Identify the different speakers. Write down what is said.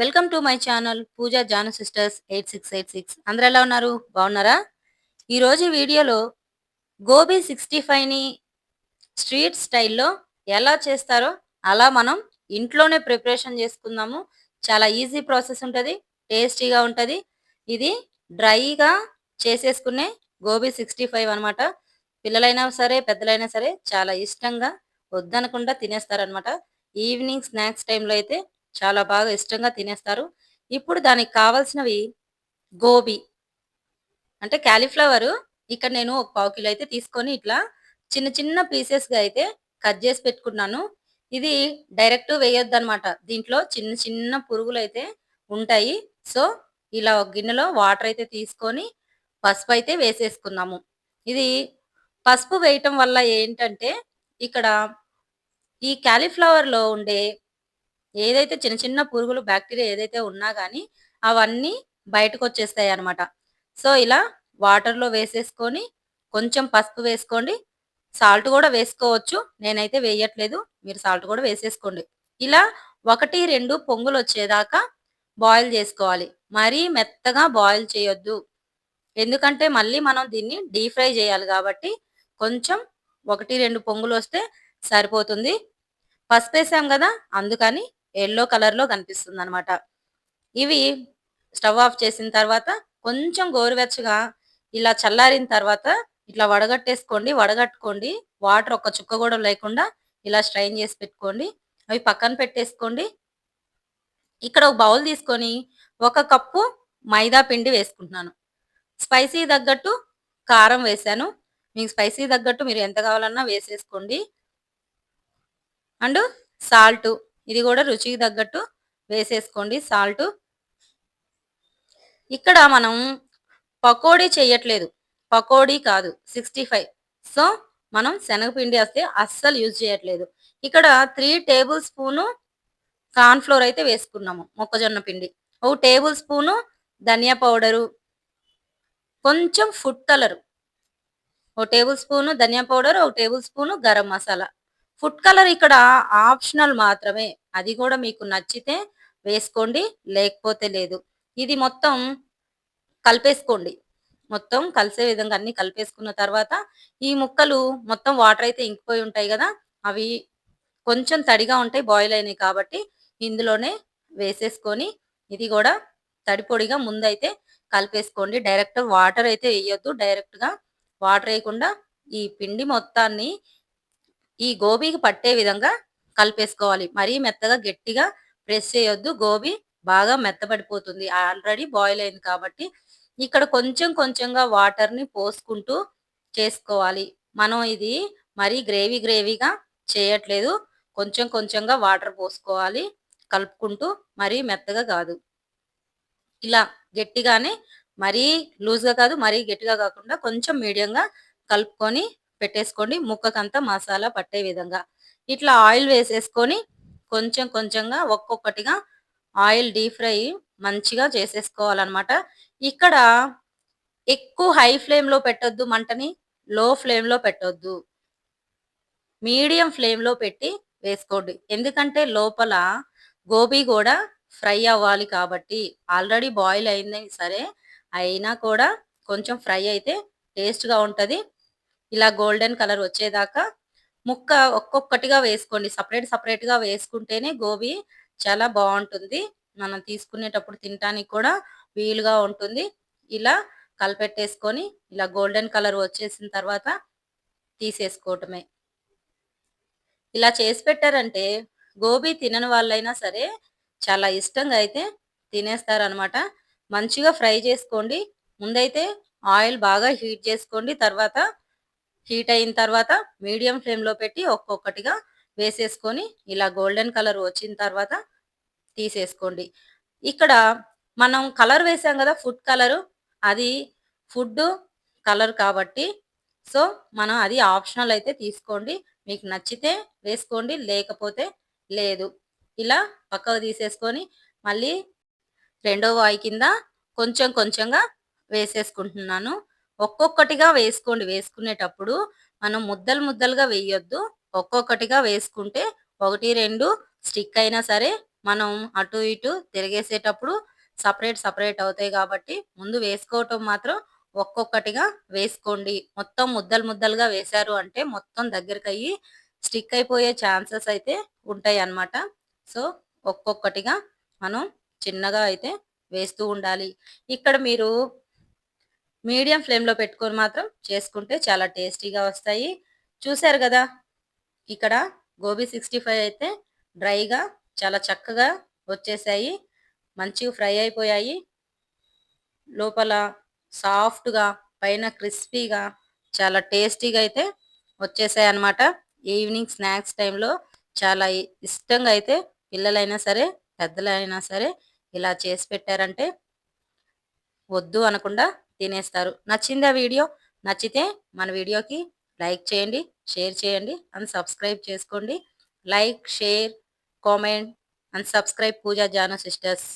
Speaker 1: Welcome to my channel Pooja Janu sisters eight six eight six. అందరు ఎలా ఉన్నారు? బాగున్నారా? ఈరోజు వీడియోలో గోబీ సిక్స్టీ ఫైవ్ని స్ట్రీట్ స్టైల్లో ఎలా చేస్తారో అలా మనం ఇంట్లోనే ప్రిపరేషన్ చేసుకుందాము. చాలా ఈజీ ప్రాసెస్ ఉంటుంది టేస్టీగా ఉంటుంది. ఇది డ్రైగా చేసేసుకునే గోబీ సిక్స్టీ ఫైవ్ అనమాట పిల్లలైనా సరే పెద్దలైనా సరే చాలా ఇష్టంగా వద్దనకుండా తినేస్తారనమాట ఈవినింగ్ స్నాక్స్ టైంలో అయితే చాలా బాగా ఇష్టంగా తినేస్తారు. ఇప్పుడు దానికి కావాల్సినవి గోబీ. అంటే క్యాలీఫ్లవర్ ఇక్కడ నేను ఒక పావు కిలో అయితే తీసుకొని ఇట్లా చిన్న చిన్న పీసెస్గా అయితే కట్ చేసి పెట్టుకున్నాను. ఇది డైరెక్ట్ వేయొద్దు అనమాట దీంట్లో చిన్న చిన్న పురుగులు అయితే ఉంటాయి. సో ఇలా ఒక గిన్నెలో వాటర్ అయితే తీసుకొని పసుపు అయితే వేసేసుకున్నాము ఇది పసుపు వేయటం వల్ల ఏంటంటే ఇక్కడ ఈ క్యాలీఫ్లవర్లో ఉండే ఏదైతే చిన్న చిన్న పురుగులు బ్యాక్టీరియా ఏదైతే ఉన్నా కానీ అవన్నీ బయటకు వచ్చేస్తాయి అనమాట సో ఇలా వాటర్లో వేసేసుకొని కొంచెం పసుపు వేసుకోండి. సాల్ట్ కూడా వేసుకోవచ్చు. నేనైతే వేయట్లేదు. మీరు సాల్ట్ కూడా వేసేసుకోండి. ఇలా ఒకటి రెండు పొంగులు వచ్చేదాకా బాయిల్ చేసుకోవాలి. మరీ మెత్తగా బాయిల్ చేయొద్దు. ఎందుకంటే మళ్ళీ మనం దీన్ని డీప్ ఫ్రై చేయాలి కాబట్టి కొంచెం ఒకటి రెండు పొంగులు వస్తే సరిపోతుంది. పసుపు వేసాం కదా అందుకని ఎల్లో కలర్లో కనిపిస్తుంది అనమాట ఇవి స్టవ్ ఆఫ్ చేసిన తర్వాత కొంచెం గోరువెచ్చగా ఇలా చల్లారిన తర్వాత ఇట్లా వడగట్టేసుకోండి వడగట్టుకోండి. వాటర్ ఒక చుక్క కూడా లేకుండా ఇలా స్ట్రైన్ చేసి పెట్టుకోండి. అవి పక్కన పెట్టేసుకోండి. ఇక్కడ ఒక బౌల్ తీసుకొని ఒక కప్పు మైదా పిండి వేసుకుంటున్నాను. స్పైసీ తగ్గట్టు కారం వేసాను. మీకు స్పైసీ తగ్గట్టు మీరు ఎంత కావాలన్నా వేసేసుకోండి. And salt. ఇది కూడా రుచికి తగ్గట్టు వేసేసుకోండి. సాల్ట్. ఇక్కడ మనం పకోడీ చేయట్లేదు పకోడీ కాదు సిక్స్టీ ఫైవ్. సో మనం శనగపిండి వస్తే అస్సలు యూజ్ చేయట్లేదు. ఇక్కడ త్రీ టేబుల్ స్పూను కార్న్ఫ్లోర్ అయితే వేసుకున్నాము మొక్కజొన్న పిండి. ఒక టేబుల్ స్పూను ధనియా పౌడరు. కొంచెం ఫుడ్ కలర్. ఒక టేబుల్ స్పూను ధనియా పౌడర్ ఒక table spoon garam masala. Food colour ఇక్కడ ఆప్షనల్ మాత్రమే. అది కూడా మీకు నచ్చితే వేసుకోండి లేకపోతే లేదు. ఇది మొత్తం కలిపేసుకోండి. మొత్తం కలిసే విధంగా అన్ని కలిపేసుకున్న తర్వాత ఈ ముక్కలు మొత్తం వాటర్ అయితే ఇంకిపోయి ఉంటాయి కదా అవి కొంచెం తడిగా ఉంటాయి బాయిల్ అయినాయి కాబట్టి ఇందులోనే వేసేసుకొని ఇది కూడా తడిపొడిగా ముందైతే కలిపేసుకోండి. డైరెక్ట్ వాటర్ అయితే వేయొద్దు. డైరెక్ట్గా వాటర్ వేయకుండా ఈ పిండి మొత్తాన్ని ఈ గోబీకి పట్టే విధంగా కలిపేసుకోవాలి. మరీ మెత్తగా గట్టిగా ప్రెస్ చేయొద్దు. గోబీ బాగా మెత్తబడిపోతుంది. ఆల్రెడీ బాయిల్ అయింది కాబట్టి ఇక్కడ కొంచెం కొంచెంగా వాటర్ని పోసుకుంటూ చేసుకోవాలి. మనం ఇది మరీ గ్రేవీ గ్రేవీగా చేయట్లేదు. కొంచెం కొంచెంగా వాటర్ పోసుకోవాలి. కలుపుకుంటూ మరీ మెత్తగా కాదు. ఇలా గట్టిగానే మరీ లూజ్గా కాదు మరీ గట్టిగా కాకుండా కొంచెం మీడియంగా కలుపుకొని పెట్టేసుకోండి. ముక్కకంతా మసాలా పట్టే విధంగా. ఇట్లా ఆయిల్ వేసేసుకొని కొంచెం కొంచెంగా ఒక్కొక్కటిగా ఆయిల్ డీప్ ఫ్రై మంచిగా చేసేసుకోవాలన్నమాట. ఇక్కడ ఎక్కువ హై ఫ్లేమ్లో పెట్టొద్దు మంటని లో ఫ్లేమ్లో పెట్టొద్దు. మీడియం ఫ్లేమ్లో పెట్టి వేసుకోండి. ఎందుకంటే లోపల గోబీ కూడా ఫ్రై అవ్వాలి కాబట్టి ఆల్రెడీ బాయిల్ అయిందని సరే అయినా కూడా కొంచెం ఫ్రై అయితే టేస్ట్గా ఉంటుంది. ఇలా గోల్డెన్ కలర్ వచ్చేదాకా ముక్క ఒక్కొక్కటిగా వేసుకోండి. సపరేట్ సపరేట్గా వేసుకుంటేనే గోబీ చాలా బాగుంటుంది. మనం తీసుకునేటప్పుడు తినటానికి కూడా వీలుగా ఉంటుంది. ఇలా కలిపెట్టేసుకొని ఇలా గోల్డెన్ కలర్ వచ్చేసిన తర్వాత తీసేసుకోవటమే. ఇలా చేసి పెట్టారంటే గోబీ తినని వాళ్ళైనా సరే చాలా ఇష్టంగా అయితే తినేస్తారనమాట. మంచిగా ఫ్రై చేసుకోండి. ముందైతే ఆయిల్ బాగా హీట్ చేసుకోండి. తర్వాత హీట్ అయిన తర్వాత మీడియం ఫ్లేమ్లో పెట్టి ఒక్కొక్కటిగా వేసేసుకొని ఇలా గోల్డెన్ కలర్ వచ్చిన తర్వాత తీసేసుకోండి. ఇక్కడ మనం కలర్ వేసాం కదా ఫుడ్ కలరు. అది ఫుడ్ కలర్ కాబట్టి సో మనం అది ఆప్షనల్ అయితే తీసుకోండి. మీకు నచ్చితే వేసుకోండి లేకపోతే లేదు. ఇలా పక్కకు తీసేసుకొని మళ్ళీ రెండో వాయి కింద కొంచెం కొంచెంగా వేసేసుకుంటున్నాను. ఒక్కొక్కటిగా వేసుకోండి. వేసుకునేటప్పుడు మనం ముద్దలు ముద్దలుగా వేయొద్దు. ఒక్కొక్కటిగా వేసుకుంటే ఒకటి రెండు స్టిక్ అయినా సరే మనం అటు ఇటు తిరిగేసేటప్పుడు సపరేట్ సపరేట్ అవుతాయి కాబట్టి ముందు వేసుకోవటం మాత్రం ఒక్కొక్కటిగా వేసుకోండి. మొత్తం ముద్దలు ముద్దలుగా వేశారు అంటే మొత్తం దగ్గరికి అయ్యి స్టిక్ అయిపోయే ఛాన్సెస్ అయితే ఉంటాయి అన్నమాట. సో ఒక్కొక్కటిగా మనం చిన్నగా అయితే వేస్తూ ఉండాలి. ఇక్కడ మీరు మీడియం ఫ్లేమ్లో పెట్టుకొని మాత్రం చేసుకుంటే చాలా టేస్టీగా వస్తాయి. చూశారు కదా ఇక్కడ గోబీ సిక్స్టీ ఫైవ్ అయితే డ్రైగా చాలా చక్కగా వచ్చేసాయి. మంచిగా ఫ్రై అయిపోయాయి. లోపల సాఫ్ట్గా పైన క్రిస్పీగా చాలా టేస్టీగా అయితే వచ్చేసాయి అనమాట ఈవినింగ్ స్నాక్స్ టైంలో చాలా ఇష్టంగా అయితే పిల్లలైనా సరే పెద్దలైనా సరే ఇలా చేసి పెట్టారంటే వద్దు అనకుండా తినేస్తారు. నచ్చిందా వీడియో? నచ్చితే మన వీడియోకి లైక్ చేయండి షేర్ చేయండి అండ్ సబ్స్క్రైబ్ చేసుకోండి. Like share comment and subscribe Pooja Janu sisters.